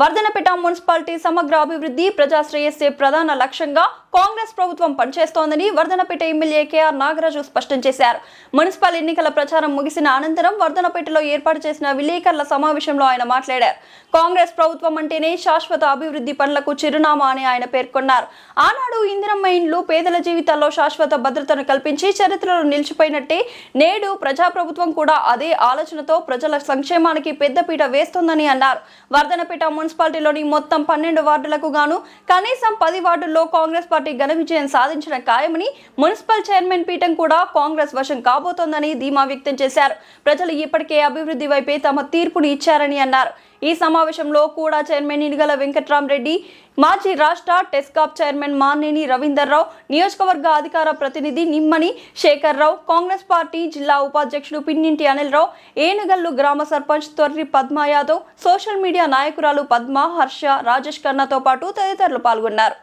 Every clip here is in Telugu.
వర్ధనపేట మున్సిపాలిటీ సమగ్ర అభివృద్ధి ప్రజాశ్రేయస్సే ప్రధాన లక్ష్యంగా కాంగ్రెస్ ప్రభుత్వం పనిచేస్తోందని వర్ధనపేట ఎమ్మెల్యే కేఆర్ నాగరాజు స్పష్టం చేశారు. మున్సిపల్ ఎన్నికల ప్రచారం ముగిసిన అనంతరం వర్ధనపేటలో ఏర్పాటు చేసిన విలేకరుల సమావేశంలో ఆయన మాట్లాడారు. కాంగ్రెస్ ప్రభుత్వం అంటేనే శాశ్వత అభివృద్ధి పనులకు చిరునామా అని ఆయన పేర్కొన్నారు. ఆనాడు ఇందిరమ్మ ఇండ్లు పేదల జీవితాల్లో శాశ్వత భద్రతను కల్పించి చరిత్రలో నిలిచిపోయినట్టే నేడు ప్రజాప్రభుత్వం కూడా అదే ఆలోచనతో ప్రజల సంక్షేమానికి పెద్దపీట వేస్తోందని అన్నారు. వర్ధనపేట మున్సిపాలిటీలోని మొత్తం పన్నెండు వార్డులకు గాను కనీసం పది వార్డుల్లో కాంగ్రెస్ పార్టీ ఘన విజయం సాధించిన ఖాయమని మున్సిపల్ చైర్మన్ పీఠం కూడా కాంగ్రెస్ వశం కాబోతోందని ధీమా వ్యక్తం చేశారు. ప్రజలు ఇప్పటికే అభివృద్ధి వైపే తమ తీర్పుని ఇచ్చారని అన్నారు. ఈ సమావేశంలో కూడా చైర్మన్ ఇనుగల వెంకట్రామరెడ్డి మాజీ రాష్ట్ర టెస్కాప్ చైర్మన్ మానేని రవీందర్రావు నియోజకవర్గ అధికార ప్రతినిధి నిమ్మని శేఖర్ రావు కాంగ్రెస్ పార్టీ జిల్లా ఉపాధ్యక్షుడు పిన్నింటి అనిల్రావు ఏనుగల్లు గ్రామ సర్పంచ్ తొర్రి పద్మా యాదవ్ సోషల్ మీడియా నాయకురాలు పద్మ హర్ష రాజేష్ కన్నాతో పాటు తదితరులు పాల్గొన్నారు.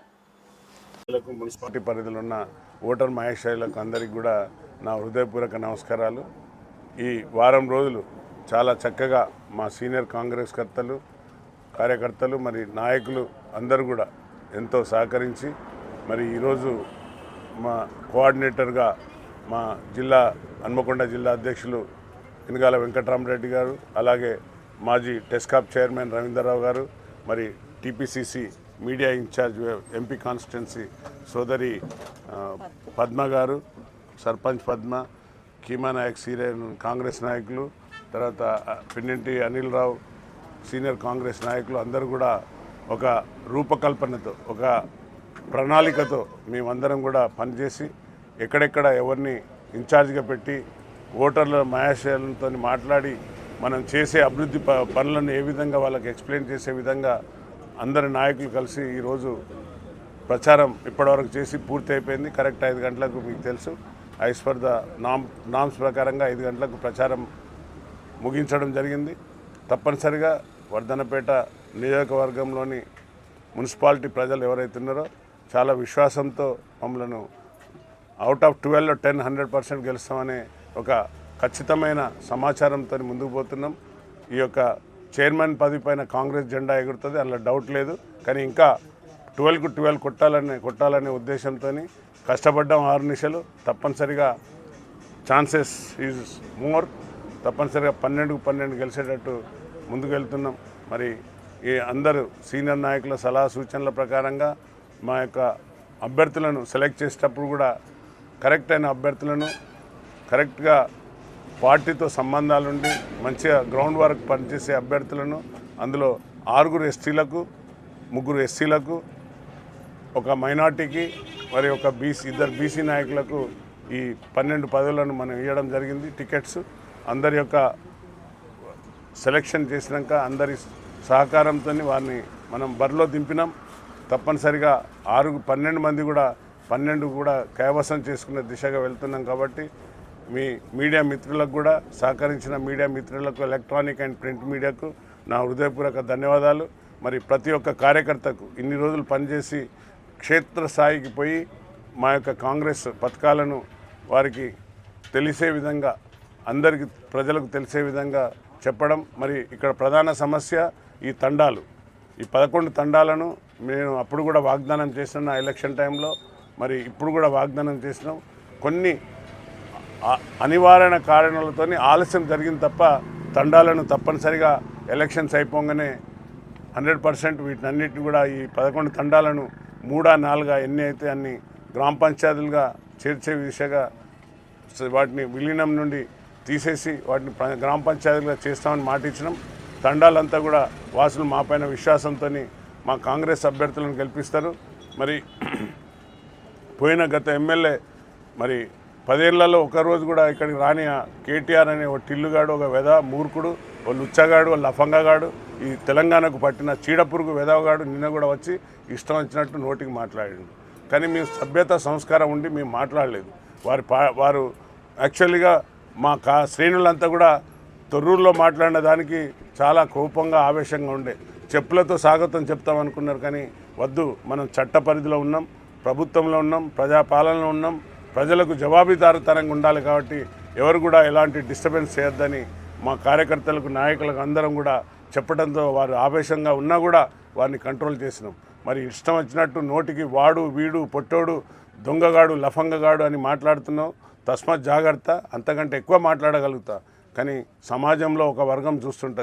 మున్సిపాలిటీ పరిధిలో ఉన్న ఓటర్ మహేశ్వరులకు అందరికీ కూడా నా హృదయపూర్వక నమస్కారాలు. ఈ వారం రోజులు చాలా చక్కగా మా సీనియర్ కాంగ్రెస్ కర్తలు కార్యకర్తలు మరి నాయకులు అందరూ కూడా ఎంతో సహకరించి మరి ఈరోజు మా కోఆర్డినేటర్గా మా జిల్లా హన్మకొండ జిల్లా అధ్యక్షులు ఇనగాల వెంకటరామరెడ్డి గారు అలాగే మాజీ టెస్కాప్ చైర్మన్ రవీంద్రరావు గారు మరి TPCC media in charge MP constituency సోదరి పద్మ గారు సర్పంచ్ పద్మ కీమా నాయక్ సీరే కాంగ్రెస్ నాయకులు తర్వాత ఆ, పిన్నింటి అనిల్ రావు సీనియర్ కాంగ్రెస్ నాయకులు అందరూ కూడా ఒక రూపకల్పనతో ఒక ప్రణాళికతో మేమందరం కూడా పనిచేసి ఎక్కడెక్కడ ఎవరిని ఇన్ఛార్జ్గా పెట్టి ఓటర్ల మహాశయాలతో మాట్లాడి మనం చేసే అభివృద్ధి ప పనులను ఏ విధంగా వాళ్ళకి ఎక్స్ప్లెయిన్ చేసే విధంగా అందరి నాయకులు కలిసి ఈరోజు ప్రచారం ఇప్పటివరకు చేసి పూర్తి అయిపోయింది. కరెక్ట్ ఐదు గంటలకు మీకు తెలుసు. ఐస్ ఫర్ ద నామ్ నామ్స్ ప్రకారంగా ఐదు గంటలకు ప్రచారం ముగించడం జరిగింది. తప్పనిసరిగా వర్ధనపేట నియోజకవర్గంలోని మున్సిపాలిటీ ప్రజలు ఎవరైతే ఉన్నారో చాలా విశ్వాసంతో మమ్మలను out of twelve ten hundred percent గెలుస్తామనే ఒక ఖచ్చితమైన సమాచారంతో ముందుకు పోతున్నాం. ఈ యొక్క చైర్మన్ పదవి పైన కాంగ్రెస్ జెండా ఎగురుతుంది అందులో డౌట్ లేదు. కానీ ఇంకా ట్వెల్వ్కు ట్వెల్వ్ కొట్టాలనే కొట్టాలనే ఉద్దేశంతో కష్టపడ్డాం ఆరు నిమిషాలు. తప్పనిసరిగా ఛాన్సెస్ ఈజ్ మోర్ తప్పనిసరిగా పన్నెండుకు పన్నెండు గెలిచేటట్టు ముందుకు వెళ్తున్నాం మరి ఈ అందరూ సీనియర్ నాయకుల సలహా సూచనల ప్రకారంగా మా యొక్క అభ్యర్థులను సెలెక్ట్ చేసేటప్పుడు కూడా కరెక్ట్ అయిన అభ్యర్థులను కరెక్ట్గా పార్టీతో సంబంధాలుండి మంచిగా గ్రౌండ్ వర్క్ పనిచేసే అభ్యర్థులను అందులో ఆరుగురు ఎస్టీలకు ముగ్గురు ఎస్సీలకు ఒక మైనార్టీకి మరి ఒక బీసీ ఇద్దరు బీసీ నాయకులకు ఈ పన్నెండు పదవులను మనం ఇవ్వడం జరిగింది. టికెట్స్ అందరి యొక్క సెలెక్షన్ చేసినాక అందరి సహకారంతో వారిని మనం బరిలో దింపినాం. తప్పనిసరిగా ఆరు పన్నెండు మంది కూడా పన్నెండు కూడా కైవసం చేసుకునే దిశగా వెళ్తున్నాం కాబట్టి మీ మీడియా మిత్రులకు కూడా సహకరించిన మీడియా మిత్రులకు ఎలక్ట్రానిక్ అండ్ ప్రింట్ మీడియాకు నా హృదయపూర్వక ధన్యవాదాలు. మరి ప్రతి ఒక్క కార్యకర్తకు ఇన్ని రోజులు పనిచేసి క్షేత్రస్థాయికి పోయి మా యొక్క కాంగ్రెస్ పథకాలను వారికి తెలిసే విధంగా అందరికీ ప్రజలకు తెలిసే విధంగా చెప్పడం మరి ఇక్కడ ప్రధాన సమస్య ఈ తండాలు. ఈ పదకొండు తండాలను నేను అప్పుడు కూడా వాగ్దానం చేసిన నా ఎలక్షన్ టైంలో. మరి ఇప్పుడు కూడా వాగ్దానం చేసినాం. కొన్ని అనివారణ కారణాలతో ఆలస్యం జరిగింది తప్ప తండాలను తప్పనిసరిగా ఎలక్షన్స్ అయిపోగానే హండ్రెడ్ పర్సెంట్ వీటినన్నిటిని కూడా ఈ పదకొండు తండాలను మూడా నాలుగా ఎన్ని అయితే అన్ని గ్రామ పంచాయతీలుగా చేర్చే దిశగా వాటిని విలీనం నుండి తీసేసి వాటిని గ్రామ పంచాయతీలుగా చేస్తామని మాట ఇచ్చినాం. తండాలంతా కూడా వాసులు మా పైన విశ్వాసంతో మా కాంగ్రెస్ అభ్యర్థులను గెలిపిస్తారు. మరి పోయిన గత ఎమ్మెల్యే మరి పదేళ్ళలో ఒకరోజు కూడా ఇక్కడికి రాని కేటీఆర్ అనే ఒక టిల్లుగాడు ఒక వెద మూర్ఖుడు ఓ లుచ్చగాడు ఓ లఫంగగాడు ఈ తెలంగాణకు పట్టిన చీడపురుగు వెదవగాడు నిన్న కూడా వచ్చి ఇష్టం వచ్చినట్టు నోటికి మాట్లాడాడు. కానీ మేము సభ్యత సంస్కారం ఉండి మేము మాట్లాడలేదు. వారి పా వారు యాక్చువల్గా మా కా శ్రేణులంతా కూడా తొర్రూరులో మాట్లాడిన దానికి చాలా కోపంగా ఆవేశంగా ఉండే. చెప్పులతో స్వాగతం చెప్తాం అనుకున్నారు కానీ వద్దు మనం చట్ట పరిధిలో ఉన్నాం ప్రభుత్వంలో ఉన్నాం ప్రజాపాలనలో ఉన్నాం ప్రజలకు జవాబుదారుతనంగా ఉండాలి కాబట్టి ఎవరు కూడా ఎలాంటి డిస్టర్బెన్స్ చేయొద్దని మా కార్యకర్తలకు నాయకులకు అందరం కూడా చెప్పడంతో వారు ఆవేశంగా ఉన్నా కూడా వారిని కంట్రోల్ చేసినాం. మరి ఇష్టం వచ్చినట్టు నోటికి వాడు వీడు పొట్టోడు దొంగగాడు లఫంగగాడు అని మాట్లాడుతున్నావు. తస్మాత్ జాగ్రత్త అంతకంటే ఎక్కువ మాట్లాడగలుగుతా. కానీ సమాజంలో ఒక వర్గం చూస్తుంటుంది.